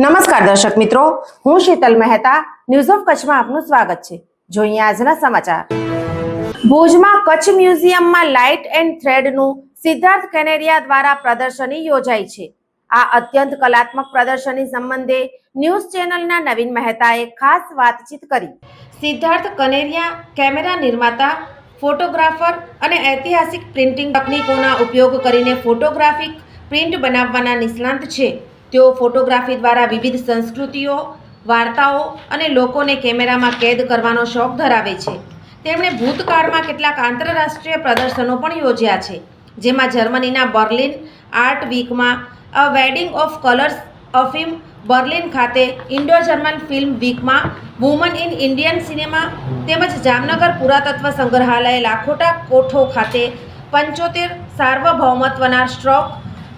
નમસ્કાર દર્શક મિત્રો, હું શીતલ મહેતા ન્યૂઝ ઓફ કચ્છમાં આપનું સ્વાગત છે. જોઈએ આજના સમાચાર. ભુજમાં કચ્છ મ્યુઝિયમમાં લાઇટ એન્ડ થ્રેડનું સિદ્ધાર્થ કેનેરિયા દ્વારા પ્રદર્શની યોજાઈ છે. આ અત્યંત કલાત્મક પ્રદર્શની સંબંધે ન્યૂઝ ચેનલના નવીન મહેતાએ ખાસ વાતચીત કરી. સિદ્ધાર્થ કનેરિયા કેમેરા નિર્માતા, ફોટોગ્રાફર અને ઐતિહાસિક પ્રિન્ટિંગ તકનીકોના ઉપયોગ કરીને ફોટોગ્રાફિક પ્રિન્ટ બનાવવાના નિષ્ણાંત છે. તેઓ ફોટોગ્રાફી દ્વારા વિવિધ સંસ્કૃતિઓ, વાર્તાઓ અને લોકોને કેમેરામાં કેદ કરવાનો શોખ ધરાવે છે. તેમણે ભૂતકાળમાં કેટલાક આંતરરાષ્ટ્રીય પ્રદર્શનો પણ યોજ્યા છે, જેમાં જર્મનીના બર્લિન આર્ટ વીકમાં અ વેડિંગ ઓફ કલર્સ અફીમ બર્લિન ખાતે ઇન્ડો જર્મન ફિલ્મ વીકમાં વુમન ઇન ઇન્ડિયન સિનેમા તેમજ જામનગર પુરાતત્વ સંગ્રહાલય લાખોટા કોઠો ખાતે પંચોતેર સાર્વભૌમત્વના સ્ટ્રોક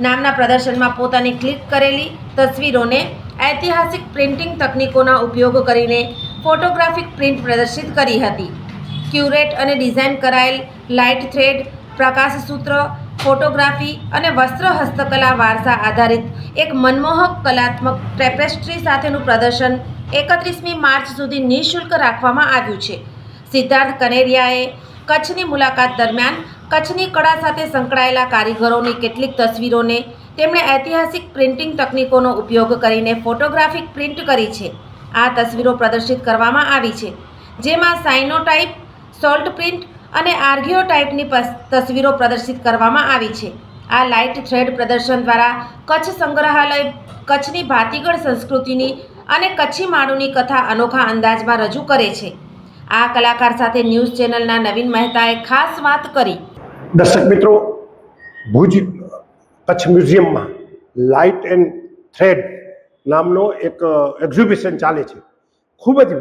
નામના પ્રદર્શનમાં પોતાની ક્લિક કરેલી તસવીરોને ઐતિહાસિક પ્રિન્ટિંગ તકનીકોના ઉપયોગ કરીને ફોટોગ્રાફિક પ્રિન્ટ પ્રદર્શિત કરી હતી. ક્યુરેટ અને ડિઝાઇન કરાયેલ લાઇટ થ્રેડ, પ્રકાશ સૂત્ર, ફોટોગ્રાફી અને વસ્ત્ર હસ્તકલા વારસા આધારિત એક મનમોહક કલાત્મક ટેપેસ્ટ્રી સાથેનું પ્રદર્શન એકત્રીસમી માર્ચ સુધી નિઃશુલ્ક રાખવામાં આવ્યું છે. સિદ્ધાર્થ કનેરિયાએ કચ્છની મુલાકાત દરમિયાન કચ્છની કળા સાથે સંકળાયેલા કારીગરોની કેટલીક તસવીરોને તેમણે ઐતિહાસિક પ્રિન્ટિંગ તકનીકોનો ઉપયોગ કરીને ફોટોગ્રાફિક પ્રિન્ટ કરી છે. આ તસવીરો પ્રદર્શિત કરવામાં આવી છે. જેમાં સાઇનોટાઇપ સોલ્ટ પ્રિન્ટ અને આર્ગિયો ટાઈપની તસવીરો પ્રદર્શિત કરવામાં આવી છે. આ લાઇટ થ્રેડ પ્રદર્શન દ્વારા કચ્છ સંગ્રહાલય, કચ્છની ભાતીગળ સંસ્કૃતિની અને કચ્છી માળુની કથા અનોખા અંદાજમાં રજૂ કરે છે. આ કલાકાર સાથે ન્યૂઝ ચેનલના નવીન મહેતાએ ખાસ વાત કરી. દર્શક મિત્રો, ભુજ કચ્છ મ્યુઝિયમમાં લાઇટ એન્ડ થ્રેડ નામનો એક એક્ઝિબિશન ચાલે છે. ખૂબ જ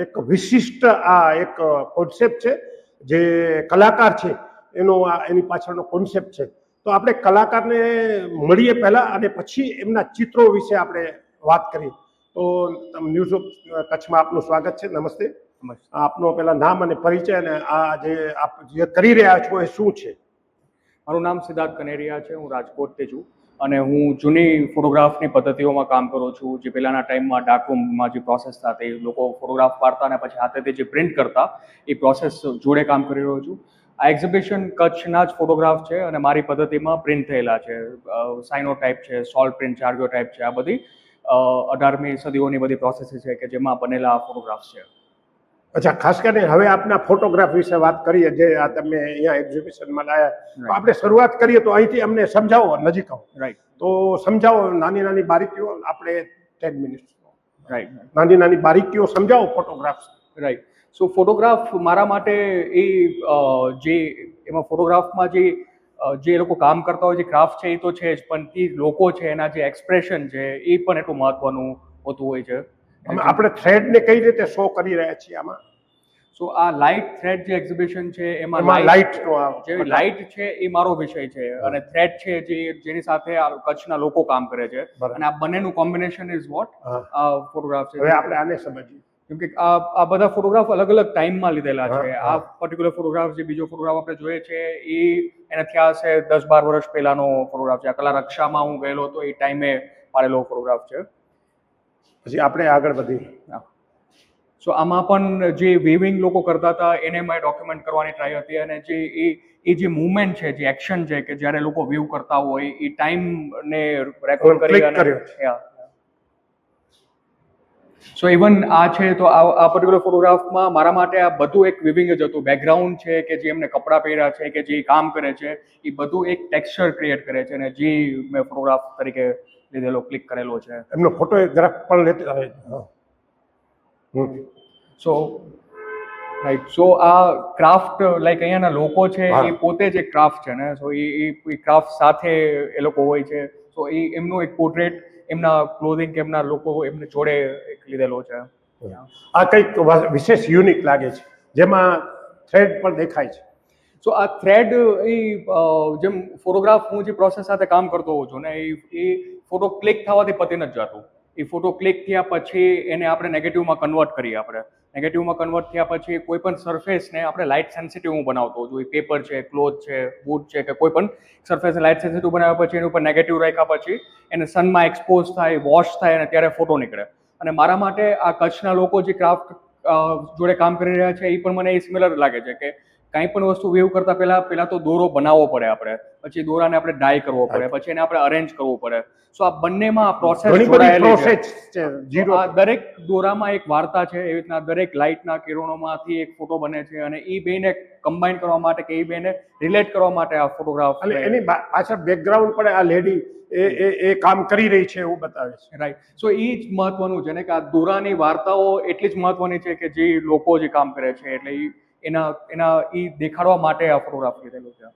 એક વિશિષ્ટ આ એક કોન્સેપ્ટ છે, જે કલાકાર છે, એનો આ, એની પાછળનો કોન્સેપ્ટ છે. તો આપણે કલાકારને મળીએ પહેલાં અને પછી એમના ચિત્રો વિશે આપણે વાત કરીએ. તો ન્યૂઝ ઓફ કચ્છમાં આપનું સ્વાગત છે. નમસ્તે. આપનો પેલા નામ અને પરિચય અને આ જે આપ જે કરી રહ્યા છો એ શું છે? મારું નામ સિદ્ધાર્થ કનેરિયા છે હું રાજકોટથી છું અને હું જૂની ફોટોગ્રાફની પદ્ધતિઓમાં કામ કરું છું. જે પહેલાંના ટાઈમમાં ડાકુમમાં જે પ્રોસેસ થતી લોકો ફોટોગ્રાફ પાડતા અને પછી હાથેથી જે પ્રિન્ટ કરતા એ પ્રોસેસ જોડે કામ કરી રહ્યો છું. આ એક્ઝિબિશન કચ્છના જ ફોટોગ્રાફ છે અને મારી પદ્ધતિમાં પ્રિન્ટ થયેલા છે. સાઇનો ટાઈપ છે સોલ્ટ પ્રિન્ટ ચાર્ગો ટાઈપ છે આ બધી અઢારમી સદીઓની બધી પ્રોસેસ છે કે જેમાં બનેલા ફોટોગ્રાફ્સ છે. અચ્છા ખાસ કરીને હવે આપના ફોટોગ્રાફ વિશે વાત કરીએ જે આ તમે અહીંયા એક્ઝિબિશનમાં લાયા તો આપણે શરૂઆત કરીએ તો અહીંથી અમને સમજાવો નજીક આવો. રાઈટ તો સમજાવો નાની નાની બારીકીઓ આપણે ટેન મિનિટ રાઈટ નાની નાની બારીકીઓ સમજાવો ફોટોગ્રાફ રાઈટ સો ફોટોગ્રાફ મારા માટે એ જે એમાં ફોટોગ્રાફમાં જે જે એ લોકો કામ કરતા હોય જે ક્રાફ્ટ છે એ તો છે જ પણ તે લોકો છે એના જે એક્સપ્રેશન છે એ પણ એટલું મહત્વનું હોતું હોય છે. આપણે થ્રેડને કઈ રીતે શો કરી રહ્યા છીએ આમાં? સો આ લાઇટ થ્રેડ જે એક્ઝિબિશન છે એમાં લાઇટ જે લાઇટ છે એ મારો વિષય છે. અને થ્રેડ છે જે જેની સાથે આ કચ્છના લોકો કામ કરે છે. અને આ બંનેનું કોમ્બિનેશન ઇઝ વોટ આ ફોટોગ્રાફ છે. હવે આપણે આને સમજીએ. કેમ કે આ આ બધા ફોટોગ્રાફ અલગ અલગ ટાઈમમાં લીધેલા છે. આ. પર્ટિક્યુલર ફોટોગ્રાફ જે બીજો ફોટોગ્રાફ આપણે જોઈએ છે એ એને થયા છે દસ બાર વર્ષ પહેલાનો ફોટોગ્રાફ છે. આ કલા રક્ષામાં હું ગયેલો હતો એ ટાઈમે પાડેલો ફોટોગ્રાફ છે. પછી આપણે આગળ વધીએ સો આમાં પણ જે વેવિંગ લોકો કરતા હતા એને મેં ડોક્યુમેન્ટ કરવાની ટ્રાય હતી અને જે એ એ જે મુવમેન્ટ છે જે એક્શન છે કે જ્યારે લોકો વ્યૂ કરતા હોય એ ટાઈમને રેકોર્ડ કરી અને સો ઇવન આ છે તો આ આ પર્ટિક્યુલર ફોટોગ્રાફમાં મારા માટે આ બધું એક વિવિંગ જ હતું. બેકગ્રાઉન્ડ છે કે જે એમને કપડાં પહેર્યા છે કે જે કામ કરે છે એ બધું એક ટેક્સચર ક્રિએટ કરે છે અને જે મેં ફોટોગ્રાફ તરીકે લીધેલો ક્લિક કરેલો છે. એમનો ફોટો જરાક પણ લેતી. સો રાઈટ સો આ ક્રાફ્ટ લાઈક અહીંયાના લોકો છે એ પોતે જ એક ક્રાફ્ટ છે ને? સો એ એ ક્રાફ્ટ સાથે એ લોકો હોય છે. સો એ એમનું એક પોર્ટ્રેટ એમના ક્લોધિંગ કે એમના લોકો એમને જોડે એક લીધેલો છે. આ કંઈક વિશેષ યુનિક લાગે છે જેમાં થ્રેડ પણ દેખાય છે. સો આ થ્રેડ એ જેમ ફોટોગ્રાફ હું જે પ્રોસેસ સાથે કામ કરતો હોઉં છું ને એ ફોટો ક્લિક થવાથી પતી નથી જતું. એ ફોટો ક્લિક થયા પછી એને આપણે નેગેટિવમાં કન્વર્ટ કરીએ આપણે. નેગેટિવમાં કન્વર્ટ થયા પછી કોઈ પણ સરફેસને આપણે લાઇટ સેન્સિટિવ હું બનાવતો હોઉં છું. પેપર છે ક્લોથ છે બૂટ છે કે કોઈ પણ સરફેસને લાઇટ સેન્સિટિવ બનાવ્યા પછી એની ઉપર નેગેટિવ રાખ્યા પછી એને સનમાં એક્સપોઝ થાય વોશ થાય અને ત્યારે ફોટો નીકળે. અને મારા માટે આ કચ્છના લોકો જે ક્રાફ્ટ જોડે કામ કરી રહ્યા છે, એ પણ મને એ સિમિલર લાગે છે કે કાંઈ પણ વસ્તુ વેવ કરતા પહેલા પહેલા તો દોરો બનાવવો પડે આપણે. પછી દોરાને આપણે ડાય કરવો પડે. પછી એને આપણે અરેન્જ કરવું પડે. સો આ બંનેમાં પ્રોસેસ પ્રોસેસ છે. આ દરેક દોરામાં એક વાર્તા છે. એવી રીતના દરેક લાઇટના કિરણોમાંથી એક ફોટો બને છે અને એ બેને કમ્બાઈન કરવા માટે કે એ બેને રિલેટ કરવા માટે આ ફોટોગ્રાફ અને એની પાછળ બેકગ્રાઉન્ડ પણ આ લેડી એ એ એ કામ કરી રહી છે એવું બતાવે છે. રાઈટ સો એ જ મહત્વનું છે. ને કે આ દોરાની વાર્તાઓ એટલી જ મહત્વની છે કે જે લોકો જે કામ કરે છે. એટલે ઈ એના એના એ દેખાડવા માટે આ ફોટોગ્રાફ લીધેલો છે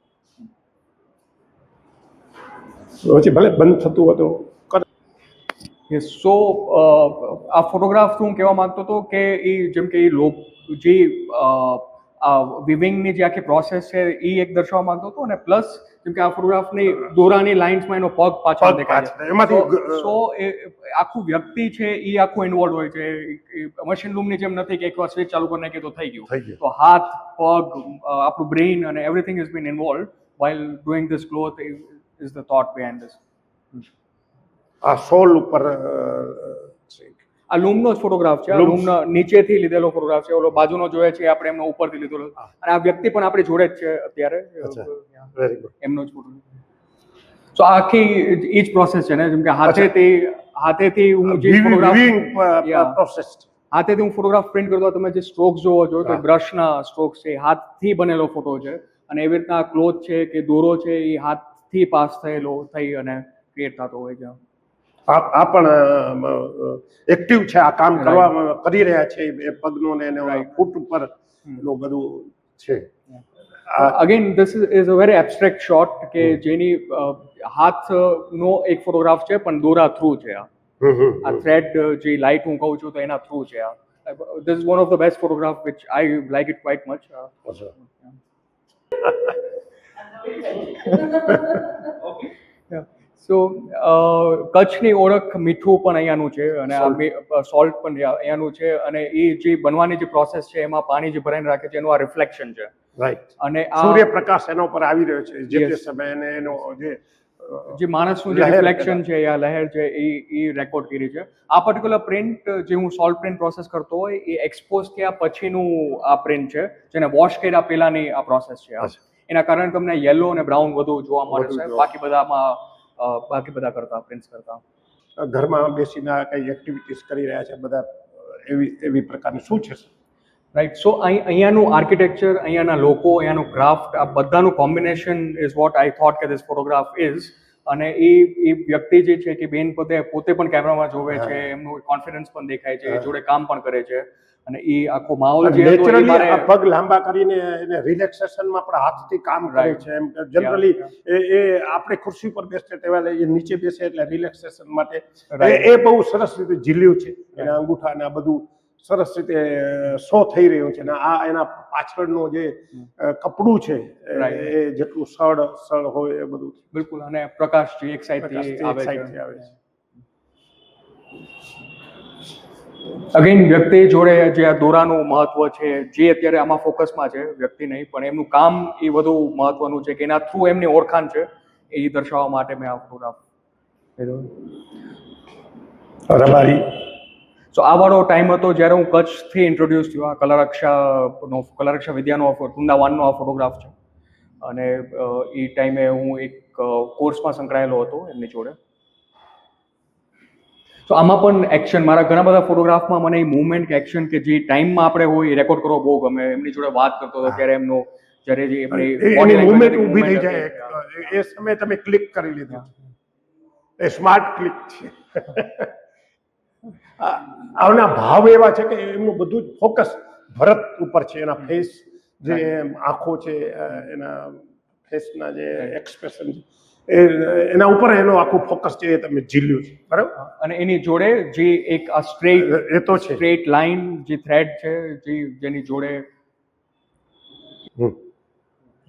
પછી ભલે બંધ થતું હોય તો કરે. યસ સો આ ફોટોગ્રાફ હું કહેવા માંગતો હતો કે એ જેમ કે એ લોક જે વિવિંગની જે આખી પ્રોસેસ છે એ એક દર્શાવવા માંગતો હતો અને પ્લસ જેમ કે આ ફોટોગ્રાફની દોરાની લાઇન્સમાં એનો પગ પાછળ દેખાય છે. સો એ આખું વ્યક્તિ છે એ આખું ઇન્વોલ્વ હોય છે. મશીન રૂમની જેમ નથી કે એકવાર સ્વિચ ચાલુ કરી નાખી તો થઈ ગયું. તો હાથ પગ આપણું બ્રેઇન અને everything is been involve while doing this cloth is the thought behind this આ સોલ ઉપર. આ લૂમનો જ ફોટોગ્રાફ છે. આ લૂમ. નીચેથી લીધેલો ફોટોગ્રાફ છે. ઓલો બાજુનો જોઈએ છે આપણે એમનો ઉપરથી લીધેલો. અને આ વ્યક્તિ પણ આપણી જોડે જ છે અત્યારે. વેરી ગુડ એમનો જ ફોટો તો આખી એ જ પ્રોસેસ છે ને? જેમ કે હાથેથી હાથેથી હું જે ફોટોગ્રાફ પ્રોસેસ હાથેથી હું ફોટોગ્રાફ પ્રિન્ટ કરતો તમે જે સ્ટ્રોક જોવો છો તો બ્રશના સ્ટ્રોક્સ છે હાથથી બનેલો ફોટો છે. અને એવી રીતના ક્લોથ છે કે દોરો છે એ હાથથી પાસ થયેલો થઈ અને ક્રિએટ થતો હોય છે. આ આ પણ એક્ટિવ છે આ કામ. કરવા કરી રહ્યા છે એ પગનો ને એને. ફૂટ ઉપર એનું બધું છે. Again this is a very abstract shot કે જેની હાથ હાથનો એક ફોટોગ્રાફ છે પણ દોરા થ્રુ છે આ. આ થ્રેડ જે લાઇટ હું કહું છું તો એના થ્રુ છે આ. This is one of the best photograph which I like it quite much અચ્છા. સો કચ્છની ઓળખ મીઠું પણ અહીંયાનું છે અને સોલ્ટ પણ અહીંયાનું છે અને એ જે બનવાની જે પ્રોસેસ છે એમાં પાણી જે ભરાઈને રાખે છે એનું આ રિફ્લેક્શન છે. રાઈટ અને આ સૂર્યપ્રકાશ એના ઉપર આવી રહ્યો છે જે તે. સમયે એનો જે જે માણસનું જે રિફ્લેક્શન છે યા લહેર છે એ એ રેકોર્ડ કરી છે. આ પર્ટિક્યુલર પ્રિન્ટ જે હું સોલ્ટ પ્રિન્ટ પ્રોસેસ કરતો હોય એ એક્સપોઝ થયા પછીનું આ પ્રિન્ટ છે જેને વોશ કર્યા પહેલાની આ પ્રોસેસ છે આ. એના કારણે તમને યલો અને બ્રાઉન વધુ જોવા મળે છે. બાકી બધામાં બાકી બધા કરતા પ્રિન્ટ્સ કરતા. ઘરમાં બેસીને કઈ એક્ટિવિટીઝ કરી રહ્યા છે બધા એવી એવી પ્રકારની શું છે રાઈટ સો અહીં અહીંયાનું આર્કિટેક્ચર અહીંયાના લોકો અહીંયાનું ક્રાફ્ટ આ બધાનું combination is what I thought કે ધીસ ફોટોગ્રાફ ઇઝ અને એ એ વ્યક્તિ જે છે કે બેન પોતે પોતે પણ કેમેરામાં જોવે છે એમનું કોન્ફિડન્સ પણ દેખાય છે જોડે કામ પણ કરે છે. અને એ આખો માહોલ જે નેચરલી પગ લાંબા કરીને એને રિલેક્સેશનમાં પણ હાથથી કામ કરે છે એમ જનરલી એ એ આપણે ખુરશી પર બેસતે તેવા એ નીચે બેસે એટલે રિલેક્સેશન માટે. એ બહુ સરસ રીતે ઝીલ્યું છે. એના અંગૂઠા ને આ બધું સરસ રીતે શો થઈ રહ્યો છે અને આ એના પાછળનું જે કપડું છે એ- જેટલું સળ સળ હોય એ બધું. બિલકુલ અને પ્રકાશ જે એક સાઈડથી આવે છે. છે. અગેન વ્યક્તિ જોડે જે આ દોરાનું મહત્વ છે જે અત્યારે આમાં ફોકસમાં છે વ્યક્તિ નહીં પણ એમનું કામ એ વધુ મહત્વનું છે કે એના થ્રુ એમની ઓળખાણ છે એ દર્શાવવા માટે મેં આ ફોટોગ્રાફ રબારી. સો આ વાળો ટાઈમ હતો જ્યારે હું કચ્છથી ઇન્ટ્રોડ્યુસ થયો. આ કલારક્ષાનો કલારક્ષા વિદ્યાનો વૃંદાવાનનો આ ફોટોગ્રાફ છે. અને એ ટાઈમે હું એક કોર્સમાં સંકળાયેલો હતો એમની જોડે. તો આમાં પણ એક્શન મારા ઘણા બધા ફોટોગ્રાફમાં મને એ મુવમેન્ટ કે એક્શન કે જે ટાઈમમાં આપણે હોય એ રેકોર્ડ કરવો બહુ ગમે. એમની જોડે વાત કરતો હતો ત્યારે એમનો જ્યારે જે એમની મુવમેન્ટ ઊભી થઈ જાય. એ- એ સમયે તમે ક્લિક કરી લીધું. એ સ્માર્ટ ક્લિક છે. આ- આવના ભાવ એવા છે કે એમનું બધું જ ફોકસ ભરત ઉપર છે. એના ફેસ જે આંખો છે એના ફેસના જે એક્સપ્રેશન છે એના ઉપર એનો આખું ફોકસ છે એ તમે ઝીલ્યું છે. બરાબર? અને એની જોડે જે એક આ સ્ટ્રેટ એ તો છે. સ્ટ્રેટ લાઇન જે થ્રેડ છે જે જેની જોડે હમ.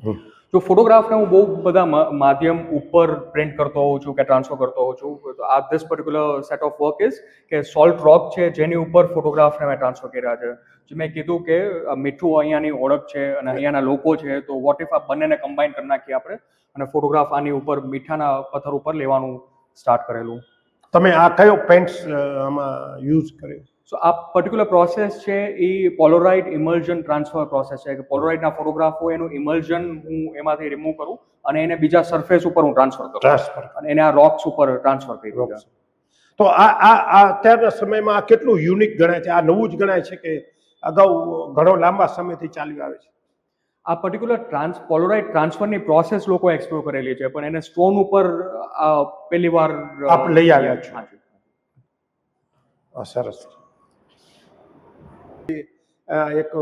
હમ. જો ફોટોગ્રાફને હું બહુ બધા માધ્યમ ઉપર પ્રિન્ટ કરતો હોઉં છું કે ટ્રાન્સફર કરતો હોઉં છું તો આ this particular set of work is કે સોલ્ટ રોક છે જેની ઉપર ફોટોગ્રાફને મેં ટ્રાન્સફર કર્યા છે. જે મેં કીધું કે મીઠું અહીંયાની ઓળખ છે અને અહીંયાના લોકો છે તો વોટ ઇફ આ બંનેને કમ્બાઈન કરી નાખીએ આપણે અને ફોટોગ્રાફ આની ઉપર મીઠાના પથ્થર ઉપર લેવાનું સ્ટાર્ટ કરેલું. તમે આ કયો પેન્ટ્સ આમાં યુઝ કર્યો? સો આ પર્ટિક્યુલર પ્રોસેસ છે એ પોલોરાઇડ ઇમલ્જન ટ્રાન્સફર પ્રોસેસ છે. કે પોલોરાઇડના ફોટોગ્રાફ હોય એનું ઇમલ્જન હું એમાંથી રિમૂવ કરું અને એને બીજા સરફેસ ઉપર હું ટ્રાન્સફર કરું. ટ્રાન્સફર અને એને આ રોક્સ ઉપર ટ્રાન્સફર કરી દઉં તો આ આ આ અત્યારના સમયમાં આ કેટલું યુનિક ગણાય છે? આ નવું જ ગણાય છે કે અગાઉ ઘણો લાંબા સમયથી ચાલ્યું આવે છે? આ પર્ટિક્યુલર ટ્રાન્સ પોલોરાઇડ ટ્રાન્સફરની પ્રોસેસ લોકો એક્સપ્લોર કરેલી છે પણ એને સ્ટોન ઉપર પહેલી વાર આપ લઈ આવ્યા છો. સરસ. એક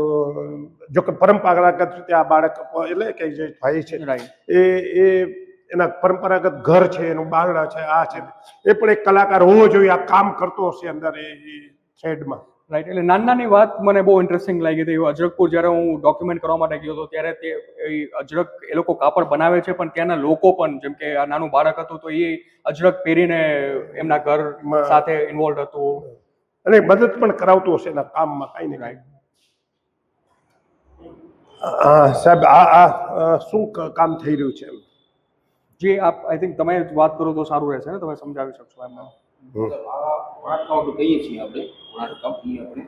જો કે પરંપરાગત રીતે આ બાળક એટલે કે જે ભાઈ છે એ એ એના પરંપરાગત ઘર છે એનું બારણા છે આ છે. એ પણ એક કલાકાર હોવો જોઈએ આ કામ કરતો હશે અંદર એ થ્રેડમાં. રાઈટ એટલે નાની નાની વાત મને બહુ ઇન્ટરેસ્ટિંગ લાગી હતી. અજરકપુર જ્યારે હું ડોક્યુમેન્ટ કરવા માટે ગયો હતો ત્યારે તે એ અજરક એ લોકો કાપડ બનાવે છે પણ ત્યાંના લોકો પણ જેમ કે આ નાનું બાળક હતું તો એ અજરક પહેરીને એમના ઘર સાથે ઇન્વોલ્વ હતું. અને મદદ પણ કરાવતો હશે એના કામમાં કાંઈ ને કાંઈ. સાહેબ આ આ આ શું કામ થઈ રહ્યું છે એમ? જે આપ આઈ થિંક તમે વાત કરો તો સારું રહેશે ને તમે સમજાવી શકશો વણાટકામ આપણે કહીએ છીએ આપણે વણાટકામ કંપની આપણે.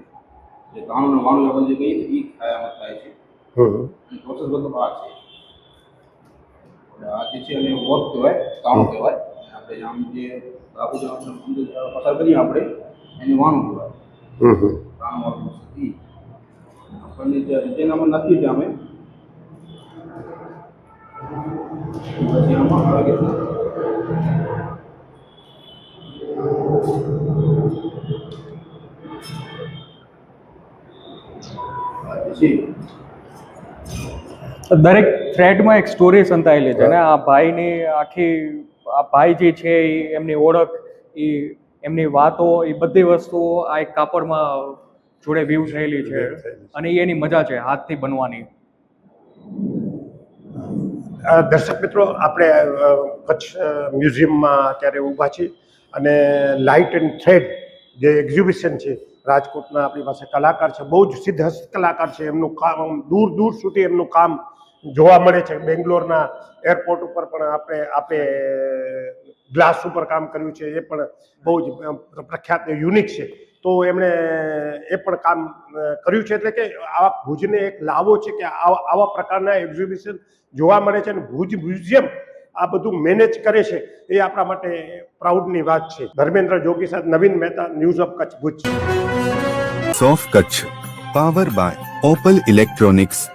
જે ગાણું વાણું આપણે જે કહીએ છીએ એ થાય આમાં થાય છે. હમ. પ્રોસેસ બધો આ છે. આ જે છે એને વર્ક કહેવાય કામ કહેવાય. આપણે આમ જે બાપુ જે આપણે પસાર કરીએ આપણે એને વાણું કહેવાય. હમ હમ. કામ વાળું. જેનામાં નથી જ અમે પછી આમાં આવે કે દરેક થ્રેડમાં એક સ્ટોરી સંતાયેલી છે ને? આ ભાઈની આખી આ ભાઈ જે છે એ એમની ઓળખ એ એમની વાતો એ બધી વસ્તુઓ આ એક કાપડમાં જોડે વ્યૂ થયેલી છે. અને એની મજા છે હાથથી બનવાની. દર્શક મિત્રો આપણે કચ્છ મ્યુઝિયમમાં અત્યારે ઊભા છીએ અને લાઇટ એન્ડ થ્રેડ જે એક્ઝિબિશન છે રાજકોટના આપણી પાસે કલાકાર છે બહુ જ સિદ્ધ હસ્ત કલાકાર છે. એમનું કામ દૂર દૂર સુધી એમનું કામ જોવા મળે છે. બેંગ્લોરના એરપોર્ટ ઉપર પણ આપણે આપે ગ્લાસ ઉપર કામ કર્યું છે. એ પણ બહુ જ પ્રખ્યાત યુનિક છે. તો એમણે એ પણ કામ કર્યું છે. એટલે કે આવા ભુજને એક લાવો છે કે આવા પ્રકારના એક્ઝિબિશન જોવા મળે છે અને ભુજ મ્યુઝિયમ આ બધું મેનેજ કરે છે એ આપણા માટે પ્રાઉડની વાત છે. ધર્મેન્દ્ર જોગી સાથે Navin Mehta news of Kutch Bhuj. સોફ Kutch power by Opal electronics